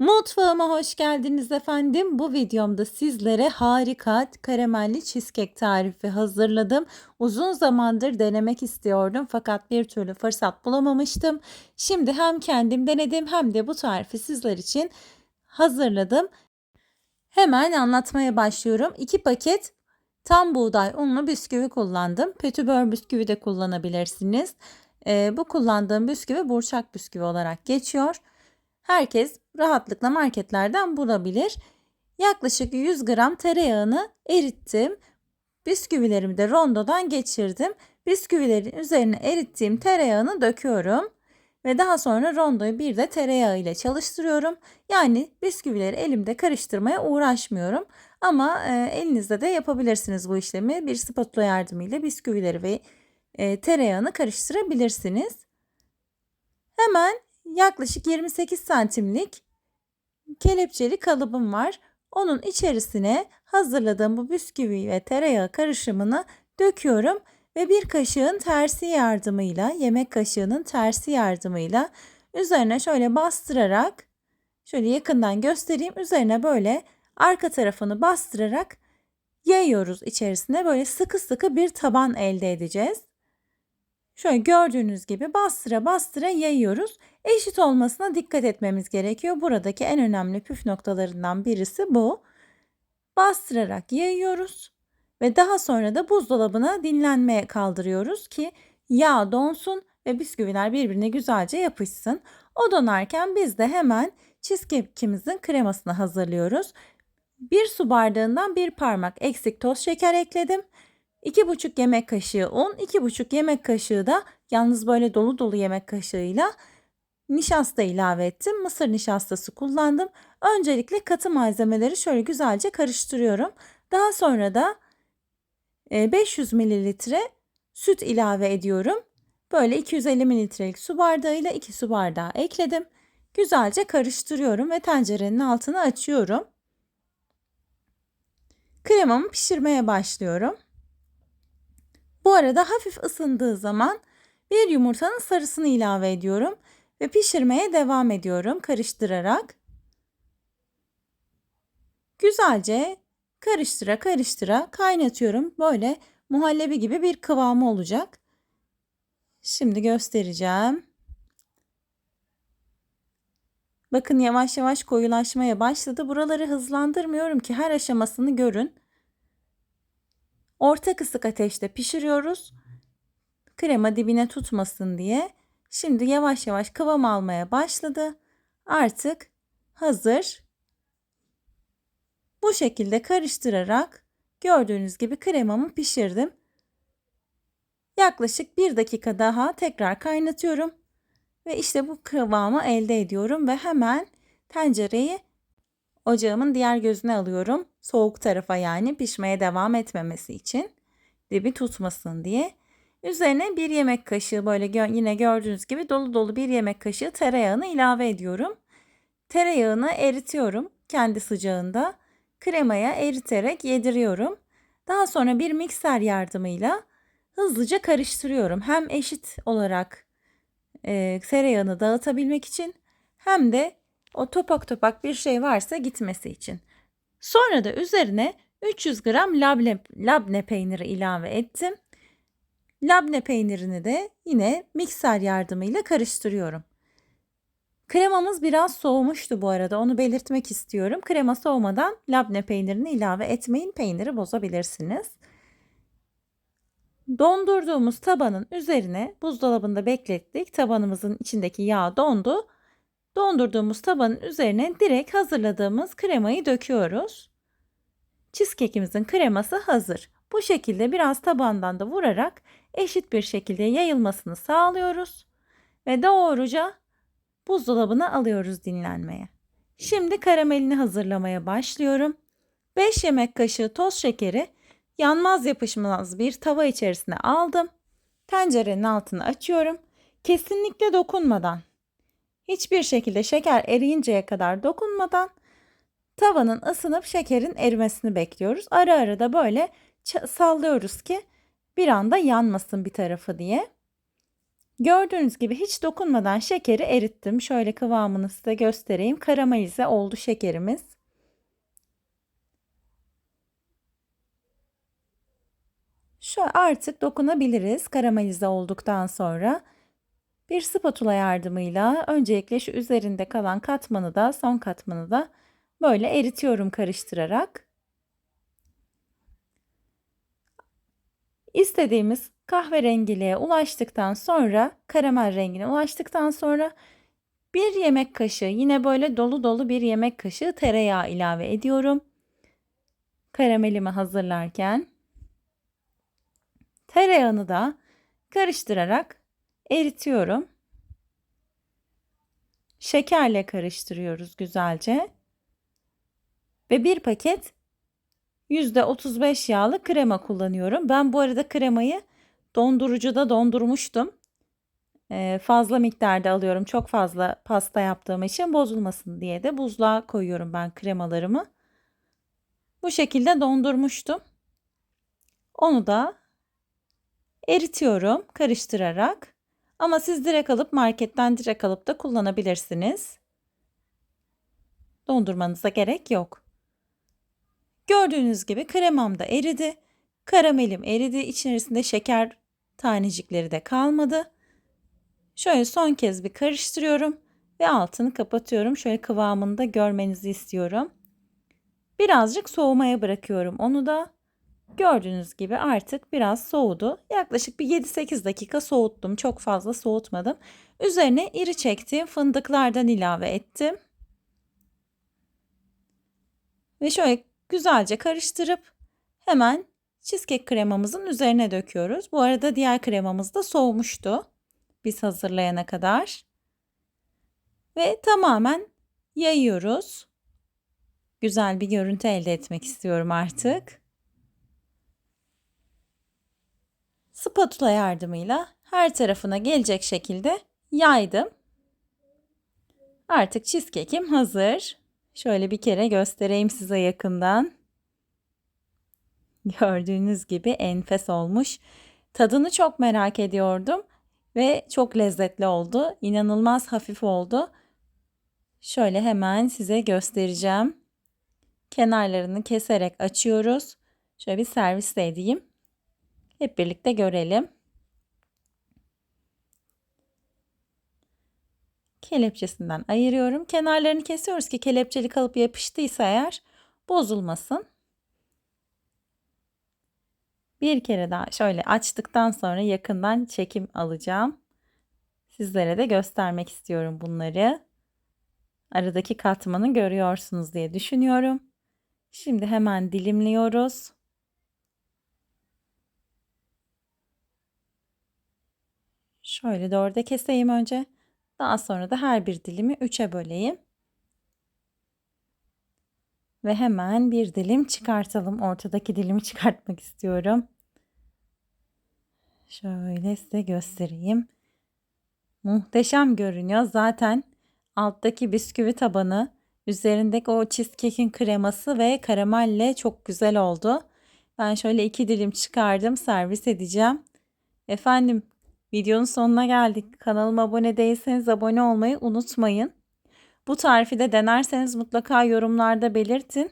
Mutfağıma hoş geldiniz efendim. Bu videomda sizlere harika karamelli cheesecake tarifi hazırladım. Uzun zamandır denemek istiyordum fakat bir türlü fırsat bulamamıştım. Şimdi hem kendim denedim hem de bu tarifi sizler için hazırladım. Hemen anlatmaya başlıyorum. 2 paket tam buğday unlu bisküvi kullandım. Petibör bisküvi de kullanabilirsiniz. Ee, bu kullandığım bisküvi burçak bisküvi olarak geçiyor herkes rahatlıkla marketlerden bulabilir. Yaklaşık 100 gram tereyağını erittim. Bisküvilerimi de rondodan geçirdim. Bisküvilerin üzerine erittiğim tereyağını döküyorum. Ve daha sonra rondoyu bir de tereyağı ile çalıştırıyorum. Yani bisküvileri elimde karıştırmaya uğraşmıyorum. Ama e, elinizde de yapabilirsiniz bu işlemi. Bir spatula yardımıyla bisküvileri ve e, tereyağını karıştırabilirsiniz. Hemen yaklaşık 28 santimlik kelepçeli kalıbım var. Onun içerisine hazırladığım bu bisküvi ve tereyağı karışımını döküyorum ve bir kaşığın tersi yardımıyla, yemek kaşığının tersi yardımıyla üzerine şöyle bastırarak şöyle yakından göstereyim. Üzerine böyle arka tarafını bastırarak yayıyoruz içerisine. Böyle sıkı sıkı bir taban elde edeceğiz. Şöyle gördüğünüz gibi bastıra bastıra yayıyoruz. Eşit olmasına dikkat etmemiz gerekiyor. Buradaki en önemli püf noktalarından birisi bu. Bastırarak yayıyoruz ve daha sonra da buzdolabına dinlenmeye kaldırıyoruz ki yağ donsun ve bisküviler birbirine güzelce yapışsın. O donarken biz de hemen cheesecake'imizin kremasını hazırlıyoruz. Bir su bardağından bir parmak eksik toz şeker ekledim 2,5 yemek kaşığı un, 2,5 yemek kaşığı da yalnız böyle dolu dolu yemek kaşığıyla nişasta ilave ettim. Mısır nişastası kullandım. Öncelikle katı malzemeleri şöyle güzelce karıştırıyorum. Daha sonra da 500 e, mililitre süt ilave ediyorum. Böyle 250 mililitrelik su bardağıyla 2 su bardağı ekledim. Güzelce karıştırıyorum ve tencerenin altını açıyorum. Kremamı pişirmeye başlıyorum. Bu arada hafif ısındığı zaman bir yumurtanın sarısını ilave ediyorum ve pişirmeye devam ediyorum karıştırarak. Güzelce karıştıra karıştıra kaynatıyorum. Böyle muhallebi gibi bir kıvamı olacak. Şimdi göstereceğim. Bakın yavaş yavaş koyulaşmaya başladı. Buraları hızlandırmıyorum ki her aşamasını görün. Orta kısık ateşte pişiriyoruz. Krema dibine tutmasın diye. Şimdi yavaş yavaş kıvam almaya başladı. Artık hazır. Bu şekilde karıştırarak gördüğünüz gibi kremamı pişirdim. Yaklaşık bir dakika daha tekrar kaynatıyorum. Ve işte bu kıvamı elde ediyorum ve hemen tencereyi ocağımın diğer gözüne alıyorum. Soğuk tarafa yani pişmeye devam etmemesi için. Dibi tutmasın diye. Üzerine bir yemek kaşığı böyle gö yine gördüğünüz gibi dolu dolu bir yemek kaşığı tereyağını ilave ediyorum. Tereyağını eritiyorum kendi sıcağında. Kremaya eriterek yediriyorum. Daha sonra bir mikser yardımıyla hızlıca karıştırıyorum. Hem eşit olarak e, tereyağını dağıtabilmek için hem de o topak topak bir şey varsa gitmesi için. Sonra da üzerine 300 gram labne, labne peyniri ilave ettim. Labne peynirini de yine mikser yardımıyla karıştırıyorum. Kremamız biraz soğumuştu bu arada onu belirtmek istiyorum. Krema soğumadan labne peynirini ilave etmeyin peyniri bozabilirsiniz. Dondurduğumuz tabanın üzerine buzdolabında beklettik. Tabanımızın içindeki yağ dondu. Dondurduğumuz tabanın üzerine direkt hazırladığımız kremayı döküyoruz. Cheesecake'imizin kreması hazır. Bu şekilde biraz tabandan da vurarak eşit bir şekilde yayılmasını sağlıyoruz ve doğruca buzdolabına alıyoruz dinlenmeye. Şimdi karamelini hazırlamaya başlıyorum. 5 yemek kaşığı toz şekeri yanmaz yapışmaz bir tava içerisine aldım. Tencerenin altını açıyorum. Kesinlikle dokunmadan Hiçbir şekilde şeker eriyinceye kadar dokunmadan tavanın ısınıp şekerin erimesini bekliyoruz. Ara ara da böyle sallıyoruz ki bir anda yanmasın bir tarafı diye. Gördüğünüz gibi hiç dokunmadan şekeri erittim. Şöyle kıvamını size göstereyim. Karamelize oldu şekerimiz. Şu artık dokunabiliriz karamelize olduktan sonra. Bir spatula yardımıyla öncelikle şu üzerinde kalan katmanı da son katmanı da böyle eritiyorum karıştırarak. İstediğimiz kahverengiliğe ulaştıktan sonra karamel rengine ulaştıktan sonra bir yemek kaşığı yine böyle dolu dolu bir yemek kaşığı tereyağı ilave ediyorum. Karamelimi hazırlarken tereyağını da karıştırarak eritiyorum. Şekerle karıştırıyoruz güzelce. Ve bir paket %35 yağlı krema kullanıyorum. Ben bu arada kremayı dondurucuda dondurmuştum. Ee, fazla miktarda alıyorum. Çok fazla pasta yaptığım için bozulmasın diye de buzluğa koyuyorum ben kremalarımı. Bu şekilde dondurmuştum. Onu da eritiyorum karıştırarak. Ama siz direkt alıp marketten direkt alıp da kullanabilirsiniz. Dondurmanıza gerek yok. Gördüğünüz gibi kremam da eridi. Karamelim eridi. İçerisinde şeker tanecikleri de kalmadı. Şöyle son kez bir karıştırıyorum ve altını kapatıyorum. Şöyle kıvamını da görmenizi istiyorum. Birazcık soğumaya bırakıyorum onu da. Gördüğünüz gibi artık biraz soğudu. Yaklaşık bir 7-8 dakika soğuttum. Çok fazla soğutmadım. Üzerine iri çektiğim fındıklardan ilave ettim. Ve şöyle güzelce karıştırıp hemen cheesecake kremamızın üzerine döküyoruz. Bu arada diğer kremamız da soğumuştu. Biz hazırlayana kadar. Ve tamamen yayıyoruz. Güzel bir görüntü elde etmek istiyorum artık. Spatula yardımıyla her tarafına gelecek şekilde yaydım. Artık cheesecake'im hazır. Şöyle bir kere göstereyim size yakından. Gördüğünüz gibi enfes olmuş. Tadını çok merak ediyordum ve çok lezzetli oldu. İnanılmaz hafif oldu. Şöyle hemen size göstereceğim. Kenarlarını keserek açıyoruz. Şöyle bir servis de edeyim. Hep birlikte görelim. Kelepçesinden ayırıyorum. Kenarlarını kesiyoruz ki kelepçeli kalıp yapıştıysa eğer bozulmasın. Bir kere daha şöyle açtıktan sonra yakından çekim alacağım. Sizlere de göstermek istiyorum bunları. Aradaki katmanı görüyorsunuz diye düşünüyorum. Şimdi hemen dilimliyoruz. Şöyle dörde keseyim önce. Daha sonra da her bir dilimi üçe böleyim. Ve hemen bir dilim çıkartalım. Ortadaki dilimi çıkartmak istiyorum. Şöyle size göstereyim. Muhteşem görünüyor. Zaten alttaki bisküvi tabanı, üzerindeki o cheesecake'in kreması ve karamelle çok güzel oldu. Ben şöyle iki dilim çıkardım, servis edeceğim. Efendim, videonun sonuna geldik. Kanalıma abone değilseniz abone olmayı unutmayın. Bu tarifi de denerseniz mutlaka yorumlarda belirtin.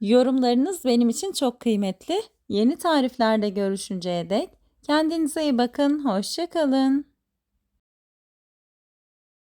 Yorumlarınız benim için çok kıymetli. Yeni tariflerde görüşünceye dek kendinize iyi bakın. Hoşçakalın.